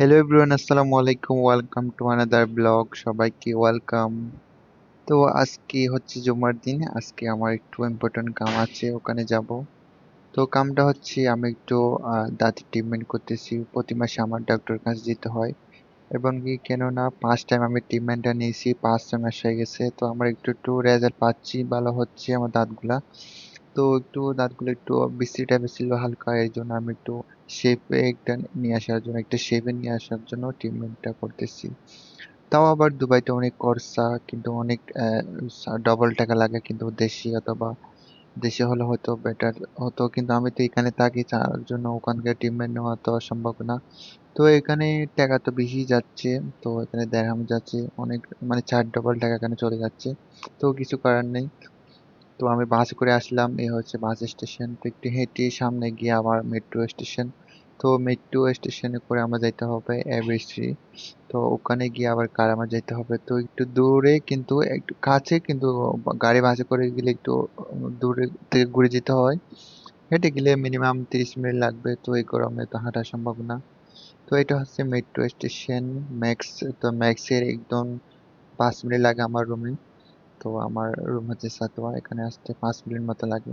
Hello everyone আসসালামু আলাইকুম welcome to another blog সবাইকে ওয়েলকাম তো আজকে হচ্ছে জুমার দিন। আজকে আমার একটু ইম্পর্টেন্ট কাম আছে, ওখানে যাব। তো কামটা হচ্ছে আমি একটু দাঁতের ট্রিটমেন্ট করতেছি। প্রতি মাসে আমার ডাক্তারের কাছে যেতে হয়। এবং কি, কেননা পাঁচ টাইম আমি ট্রিটমেন্টটা নিয়েছি পাঁচ ছয় মাস হয়ে গেছে। তো আমার একটু একটু রেজাল্ট পাচ্ছি, ভালো হচ্ছে আমার দাঁতগুলা। তো একটু দাঁতগুলো একটু বিশ্রী টাইপের ছিল হালকা এর জন্য আমি একটু শেপে একটা নিয়ে আসার জন্য, একটা শেপে নিয়ে আসার জন্য ট্রিটমেন্টটা করতেছি। তাও আবার দুবাইতে অনেক খরচা, কিন্তু অনেক ডবল টাকা লাগে কিন্তু দেশি অথবা দেশে হলে হয়তো বেটার হতো, কিন্তু আমি তো এখানে থাকি, তার জন্য ওখানকার ট্রিটমেন্ট নেওয়া তো সম্ভব না। তো এখানে টাকা তো বেশি যাচ্ছে, তো এখানে দেড়হাম যাচ্ছে, অনেক মানে চার ডবল টাকা এখানে চলে যাচ্ছে, তো কিছু করার নেই। তো আমি বাসে করে আসলাম, এ হচ্ছে বাস স্টেশন। তো একটু হেঁটে সামনে গিয়ে আবার মেট্রো স্টেশন তো মেট্রো স্টেশনে করে আমার যেতে হবে এবিসি তো ওখানে গিয়ে আবার কার আমার যেতে হবে। তো একটু দূরে কিন্তু, একটু কাছে কিন্তু গাড়ি বাসে করে গেলে একটু দূরে থেকে ঘুরে যেতে হয়। হেঁটে গেলে মিনিমাম তিরিশ মিনিট লাগবে, তো এই গরমে তো হাঁটা সম্ভব না। তো এটা হচ্ছে মেট্রো স্টেশন ম্যাক্স তো ম্যাক্সের একদম পাঁচ মিনিট লাগে আমার রুমে তো আমার রুম হচ্ছে সাতোয়া, এখানে আসতে পাঁচ মিনিট মতো লাগে।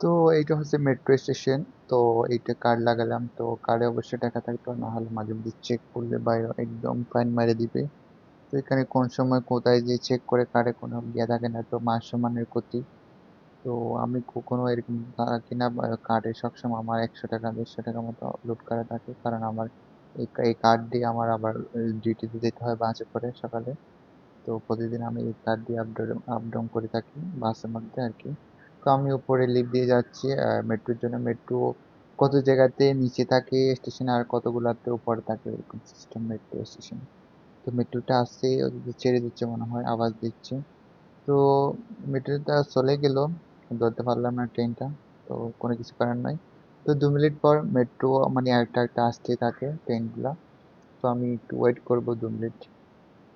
তো এইটা হচ্ছে মেট্রো স্টেশন তো এইটা কার্ড লাগালাম, তো কার্ডে অবশ্যই টাকা থাকতো না হলে মাঝে মধ্যে চেক করলে বাইরে একদম ফাইন মেরে দিবে। তো এখানে কোন সময় কোথায় যে চেক করে কার্ডে কোনো ইয়ে থাকে না, তো মান সম্মানের ক্ষতি। তো আমি কখনো এরকম থাকি না কার্ডে সবসময় আমার একশো টাকা, দেড়শো টাকা মতো লোড করা থাকে, কারণ আমার এই এই কার্ড দিয়ে আমার আবার ডিউটিতে যেতে হয় বাসে করে সকালে। তো প্রতিদিন আমি কার্ড দিয়ে আপ আপ ডাউন করে থাকি বাসের মধ্যে আর কি তো আমি উপরে লিফট দিয়ে যাচ্ছি মেট্রোর জন্য মেট্রো কত জায়গাতে নিচে থাকে স্টেশন আর কতগুলোতে উপরে থাকে এরকম সিস্টেম মেট্রো স্টেশন তো মেট্রোটা আসছে ছেড়ে দিচ্ছে মনে হয়, আওয়াজ দিচ্ছে। তো মেট্রোটা চলে গেল ধরতে পারলাম না ট্রেনটা তো কোনো কিছু করার নাই। তো দু মিনিট পর মেট্রো মানে একটা একটা আসতে থাকে ট্রেনগুলা তো আমি একটু ওয়েট করব দু মিনিট।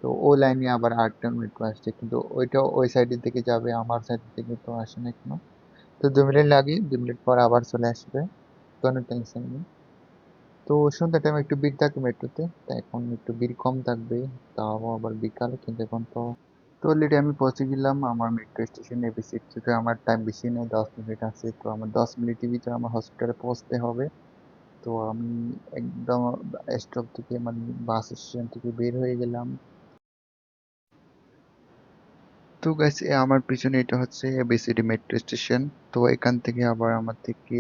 তো ও লাইনে আবার আরেকটা মেট্রো আসছে। কিন্তু ওইটা ওই সাইডের দিকে যাবে, আমার সাইড থেকে তো আসে না এখনও। তো দু মিনিট লাগে দু মিনিট পর আবার চলে আসবে। কোনো টেনশন নেই। তো সন্ধ্যা টাইম একটু ভিড় থাকে মেট্রোতে তা এখন একটু ভিড় কম থাকবে। তাও আবার বিকাল, কিন্তু এখন তো তো অলরেডি আমি পৌঁছে গেলাম। আমার মেট্রো স্টেশনে বেশি থেকে আমার টাইম বেশি নেই, দশ মিনিট আছে। তো আমার দশ মিনিটের ভিতরে আমার হসপিটালে পৌঁছতে হবে। তো আমি একদম স্টপ থেকে মানে বাস স্টেশন থেকে বের হয়ে গেলাম। তো গাইস আমার পিছনে এটা হচ্ছে এবিসিডি মেট্রো স্টেশন তো এখান থেকে আবার আমার থেকে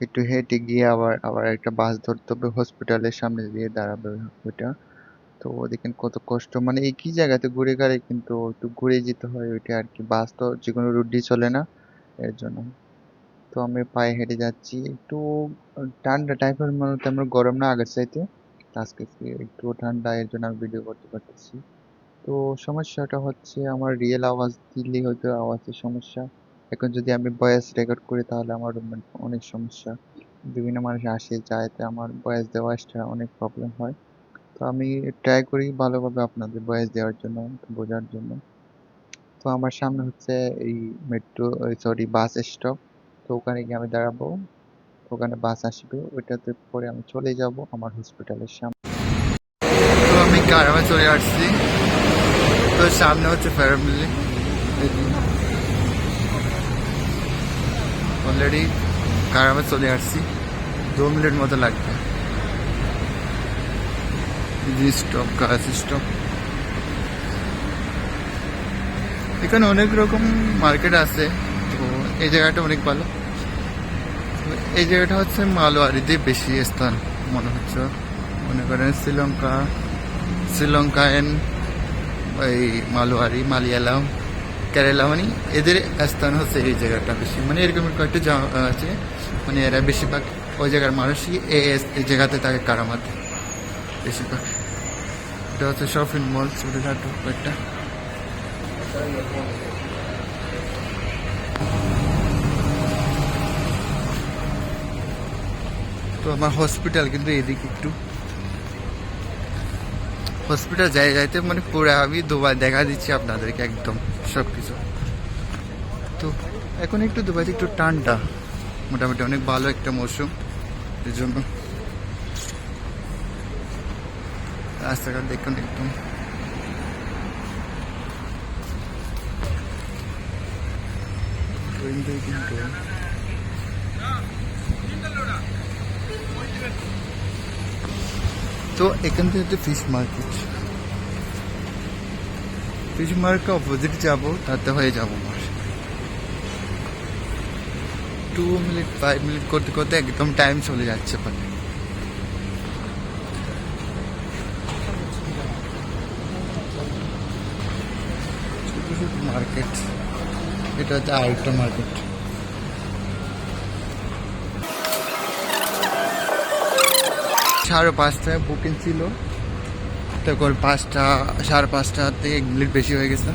একটু হেঁটে গিয়ে আবার আবার একটা বাস ধরতে হবে হসপিটালের সামনে দিয়ে দাঁড়াবে ওইটা তো দেখেন কত কষ্ট। মানে একই জায়গাতে ঘুরে গেলে কিন্তু একটু ঘুরে যেতে হয় ওইটা আর কি। বাস তো যে কোনো রুট দিয়ে চলে না এর জন্য। তো আমি পায়ে হেঁটে যাচ্ছি। একটু ঠান্ডা টাইপের মনে তেমন গরম না আগের চাইতে। আজকে একটু ঠান্ডা, এর জন্য আমি ভিডিও করতে পারতেছি। তো সমস্যাটা হচ্ছে আমার রিয়েল আওয়াজ দিলেই হয়তো আওয়াজের সমস্যা। এখন যদি আমি ভয়েস রেকর্ড করি তাহলে আমার অনেক সমস্যা। বিভিন্ন মানুষ আসে, যায়, তো আমার ভয়েস দেওয়াটা অনেক প্রবলেম হয়। তো আমি ট্রাই করি ভালোভাবে আপনাদের ভয়েস দেওয়ার জন্য, বোঝার জন্য। তো আমার সামনে হচ্ছে এই মেট্রো সরি বাস স্টপ তো ওখানে গিয়ে আমি দাঁড়াবো। ওখানে বাস আসবে। ওইটাতে পরে আমি চলে যাব আমার হসপিটালের সামনে। তো আমি চলে আসছি। তো সামনে হচ্ছে ফ্যামিলি অলরেডি কারামে চলে আসছি। দু মিনিট মতো লাগবে। স্টপ গাছ স্টপ এখানে অনেক রকম মার্কেট আছে। তো এই জায়গাটা অনেক ভালো। এই জায়গাটা হচ্ছে মালোয়ারিতে বেশি স্থান, মনে হচ্ছে। মনে করেন শ্রীলঙ্কা। শ্রীলঙ্কা এন্ড ওই মালোয়ারি মালিয়ালাম কেরালা মানে এদের স্থান হচ্ছে এই জায়গাটা বেশি। মানে এরকম কয়েকটা আছে। মানে এরা বেশিরভাগ ওই জায়গার মানুষই এই জায়গাতে থাকে কারামাতে, বেশিরভাগ। এটা হচ্ছে শপিং মল, ছোটখাটো একটা তো আমার হসপিটাল কিন্তু এদিকে একটু। হসপিটাল যাই যাইতে মানে পুরো আমি দুবাই দেখা দিচ্ছি আপনাদেরকে একদম সব কিছু তো এখন একটু দুবাইতে একটু ঠান্ডা। মোটামুটি অনেক ভালো একটা মৌসুম এর জন্য রাস্তাঘাট দেখুন একদম। তো এখান থেকে হচ্ছে fish market fish market opposite যাব, তাতে হয়ে যাব আমার। টু মিনিট ফাইভ মিনিট করতে করতে একদম টাইম চলে যাচ্ছে ছোট মার্কেট এটা হচ্ছে আরেকটা মার্কেট সাড়ে পাঁচটায় বুকিং ছিল। তারপর পাঁচটা সাড়ে পাঁচটা থেকে এক মিনিট বেশি হয়ে গেছে।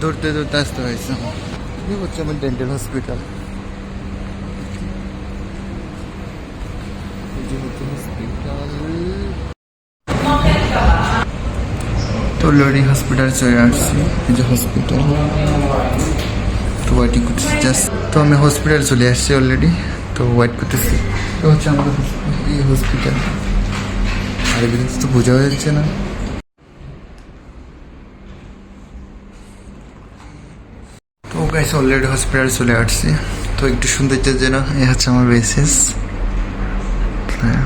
দৌড়তে দৌড়তে আসতে হয়েছে। হচ্ছে আমার ডেন্টাল হসপিটাল তো হসপিটাল চলে আসছি। এই যে হসপিটাল তো জাস্ট তো আমি হসপিটাল চলে আসছি অলরেডি তো ওয়েট করতেছি। তো হচ্ছে আমাদের এই হসপিটাল আর এদিকে তো বোঝা যাচ্ছে না। তো গাইস অলরেডি হসপিটাল চলে আসছি। তো একটু সৌন্দর্যের জন্য এই হচ্ছে আমার বেসিস হ্যাঁ,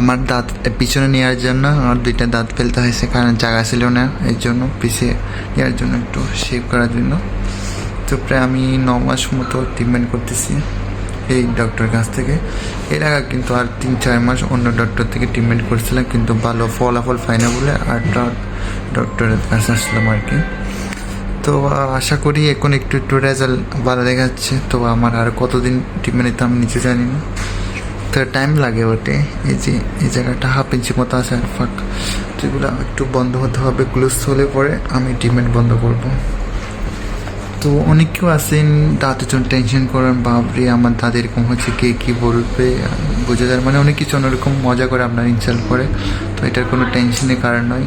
আমার দাঁত পিছনে নেওয়ার জন্য আমার দুইটা দাঁত ফেলতে হয়েছে কারণ জায়গা ছিল না এর জন্য পিছিয়ে নেওয়ার জন্য একটু শেভ করার জন্য। তো প্রায় আমি ন মাস মতো ট্রিটমেন্ট করতেছি। এই ডক্টরের কাছ থেকে। এর আগে কিন্তু আর তিন, চার মাস অন্য ডক্টর থেকে ট্রিটমেন্ট করছিলাম, কিন্তু ভালো ফলাফল পাই না বলে আর ডক্টরের কাছে আসলাম আর কি। তো আশা করি এখন একটু একটু রেজাল্ট ভালো দেখাচ্ছে। তো আমার আর কতদিন ট্রিটমেন্ট নিতে আমি নিজে জানি না। তো টাইম লাগে ওটে এই যে, এই জায়গাটা হাফ ইঞ্চি মতো আছে আর ফাঁক। তো এগুলো একটু বন্ধ হতে হবে ক্লোজ হলে পরে আমি ট্রিটমেন্ট বন্ধ করব। তো অনেক কেউ আছেন দাঁতের জন্য টেনশন করেন, বাপরে, আমার দাঁত এরকম হচ্ছে কে কী বলবে? বোঝা যায় মানে অনেক কিছু অন্যরকম মজা করে আপনার ইনসাল্ট করে। তো এটার কোনো টেনশনের কারণ নয়।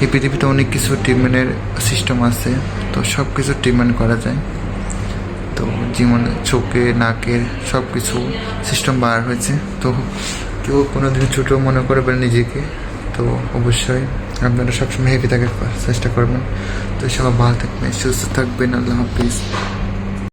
এই পৃথিবীতে অনেক কিছু ট্রিটমেন্টের সিস্টেম আছে। তো সব কিছু ট্রিটমেন্ট করা যায়। তো যেমন চোখে, নাকের সব কিছু সিস্টেম বার হয়েছে। তো কেউ কোনো দিন ছোটো মনে করবেন নিজেকে। তো অবশ্যই আপনারা সবসময় হেভি থাকার চেষ্টা করবেন। তো সবাই ভালো থাকবেন সুস্থ থাকবেন আল্লাহ হাফিজ।